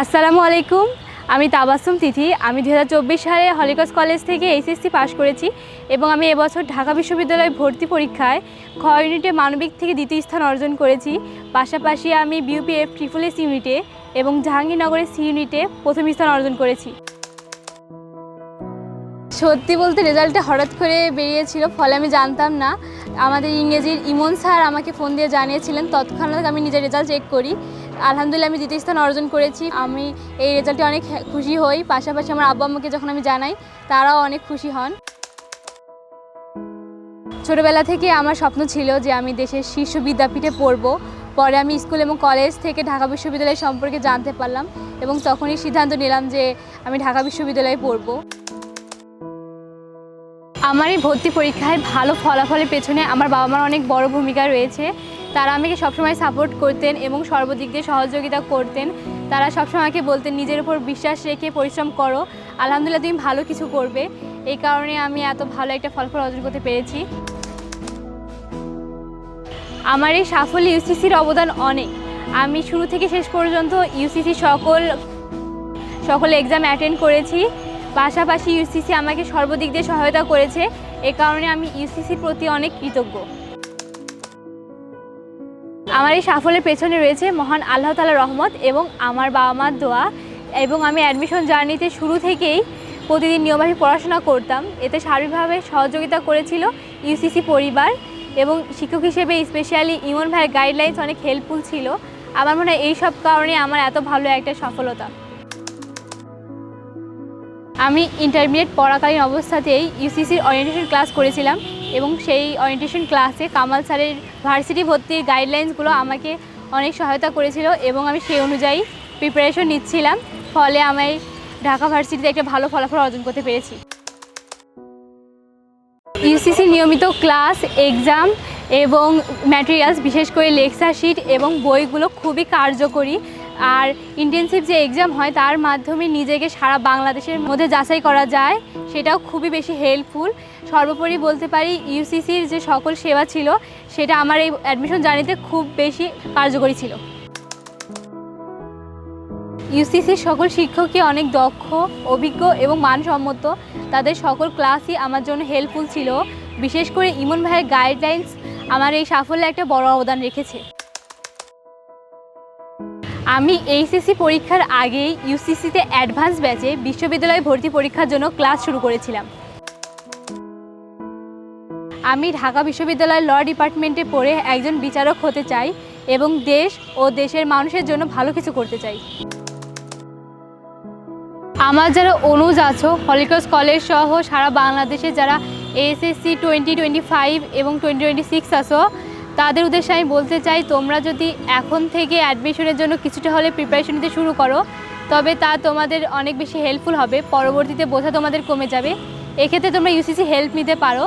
আসসালামু আলাইকুম, আমি তাবাসুম তিথি। আমি দু হাজার চব্বিশ সালে হলিকস কলেজ থেকে এইচএসসি পাশ করেছি এবং আমি এবছর ঢাকা বিশ্ববিদ্যালয়ে ভর্তি পরীক্ষায় খ ইউনিটে মানবিক থেকে দ্বিতীয় স্থান অর্জন করেছি। পাশাপাশি আমি বিউপিএফ ট্রিপল এস ইউনিটে এবং জাহাঙ্গীরনগরের সি ইউনিটে প্রথম স্থান অর্জন করেছি। সত্যি বলতে রেজাল্টটা হঠাৎ করে বেরিয়েছিল, ফলে আমি জানতাম না। আমাদের ইংরেজির ইমন স্যার আমাকে ফোন দিয়ে জানিয়েছিলেন, তৎক্ষণাৎ আমি নিজের রেজাল্ট চেক করি। আলহামদুলিল্লাহ আমি দ্বিতীয় স্থান অর্জন করেছি। আমি এই রেজাল্টে অনেক খুশি হই। পাশাপাশি আমার আব্বা আম্মুকে যখন আমি জানাই, তারাও অনেক খুশি হন। ছোটবেলা থেকে আমার স্বপ্ন ছিল যে আমি দেশের শীর্ষ বিদ্যাপীঠে পড়ব। পরে আমি স্কুল এবং কলেজ থেকে ঢাকা বিশ্ববিদ্যালয় সম্পর্কে জানতে পারলাম এবং তখনই সিদ্ধান্ত নিলাম যে আমি ঢাকা বিশ্ববিদ্যালয়ে পড়ব। আমার এই ভর্তি পরীক্ষায় ভালো ফলাফলের পেছনে আমার বাবা মার অনেক বড় ভূমিকা রয়েছে। তারা আমাকে সবসময় সাপোর্ট করতেন এবং সর্বদিক দিয়ে সহযোগিতা করতেন। তারা সবসময় আমাকে বলতেন, নিজের উপর বিশ্বাস রেখে পরিশ্রম করো। আলহামদুলিল্লাহ, তুমি ভালো কিছু করবে। এই কারণে আমি এত ভালো একটা ফলাফল অর্জন করতে পেরেছি। আমার এই সাফল্যে ইউসিসির অবদান অনেক। আমি শুরু থেকে শেষ পর্যন্ত ইউসিসি সকল সকল এক্সাম অ্যাটেন্ড করেছি। পাশাপাশি ইউসিসি আমাকে সর্বদিক দিয়ে সহায়তা করেছে। এ কারণে আমি ইউসিসির প্রতি অনেক কৃতজ্ঞ। আমার এই সাফল্যের পেছনে রয়েছে মহান আল্লাহ তালার রহমত এবং আমার বাবা মার দোয়া এবং আমি অ্যাডমিশন জার্নিতে শুরু থেকেই প্রতিদিন নিয়মভাবে পড়াশোনা করতাম। এতে সার্বিকভাবে সহযোগিতা করেছিল ইউসিসি পরিবার এবং শিক্ষক হিসেবে স্পেশালি ইমন ভাইয়ের গাইডলাইন্স অনেক হেল্পফুল ছিল। আমার মনে হয় এই সব কারণে আমার এত ভালো একটা সফলতা। আমি ইন্টারমিডিয়েট পড়াকালীন অবস্থাতেই ইউসিসির অরিয়েন্টেশন ক্লাস করেছিলাম। এবং সেই অরিয়েন্টেশন ক্লাসে কামাল স্যারের ভার্সিটি ভর্তির গাইডলাইন্সগুলো আমাকে অনেক সহায়তা করেছিল এবং আমি সেই অনুযায়ী প্রিপারেশন নিচ্ছিলাম। ফলে আমি ঢাকা ভার্সিটিতে একটা ভালো ফলাফল অর্জন করতে পেরেছি। ইউসিসি নিয়মিত ক্লাস এক্সাম এবং ম্যাটেরিয়ালস বিশেষ করে লেকচার শিট এবং বইগুলো খুবই কার্যকরী আর ইন্টেনসিভ যে এক্সাম হয়, তার মাধ্যমে নিজেকে সারা বাংলাদেশের মধ্যে যাচাই করা যায়। সেটাও খুবই বেশি হেল্পফুল সর্বোপরি বলতে পারি ইউসিসির যে সকল সেবা ছিল, সেটা আমার এই অ্যাডমিশন জার্নিতে খুব বেশি কার্যকরী ছিল। ইউসিসির সকল শিক্ষকই অনেক দক্ষ, অভিজ্ঞ এবং মানসম্মত। তাদের সকল ক্লাসই আমার জন্য হেল্পফুল ছিল। বিশেষ করে ইমন ভাইয়ের গাইডলাইন্স আমার এই সাফল্যে একটা বড় অবদান রেখেছে। আমি এইচএসসি পরীক্ষার আগেই ইউসিসিতে অ্যাডভান্স ব্যাচে বিশ্ববিদ্যালয়ে ভর্তি পরীক্ষার জন্য ক্লাস শুরু করেছিলাম। আমি ঢাকা বিশ্ববিদ্যালয়ের ল ডিপার্টমেন্টে পড়ে একজন বিচারক হতে চাই এবং দেশ ও দেশের মানুষের জন্য ভালো কিছু করতে চাই। আমার যারা অনুজ আছো হলিক্রস কলেজ সহ সারা বাংলাদেশে যারা এসএসসি টোয়েন্টি টোয়েন্টি ফাইভ এবং টোয়েন্টি টোয়েন্টি সিক্স আসো তাদের উদ্দেশ্যে আমি বলতে চাই, তোমরা যদি এখন থেকে অ্যাডমিশনের জন্য কিছুটা হলে প্রিপারেশন নিতে শুরু করো, তবে তা তোমাদের অনেক বেশি হেল্পফুল হবে। পরবর্তীতে বোঝা তোমাদের কমে যাবে। এক্ষেত্রে তোমরা ইউসিসি হেল্প নিতে পারো।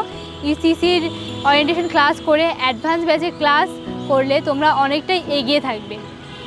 ইউসিসির অরিয়েন্টেশন ক্লাস করে অ্যাডভান্স ব্যাচের ক্লাস করলে তোমরা অনেকটাই এগিয়ে থাকবে।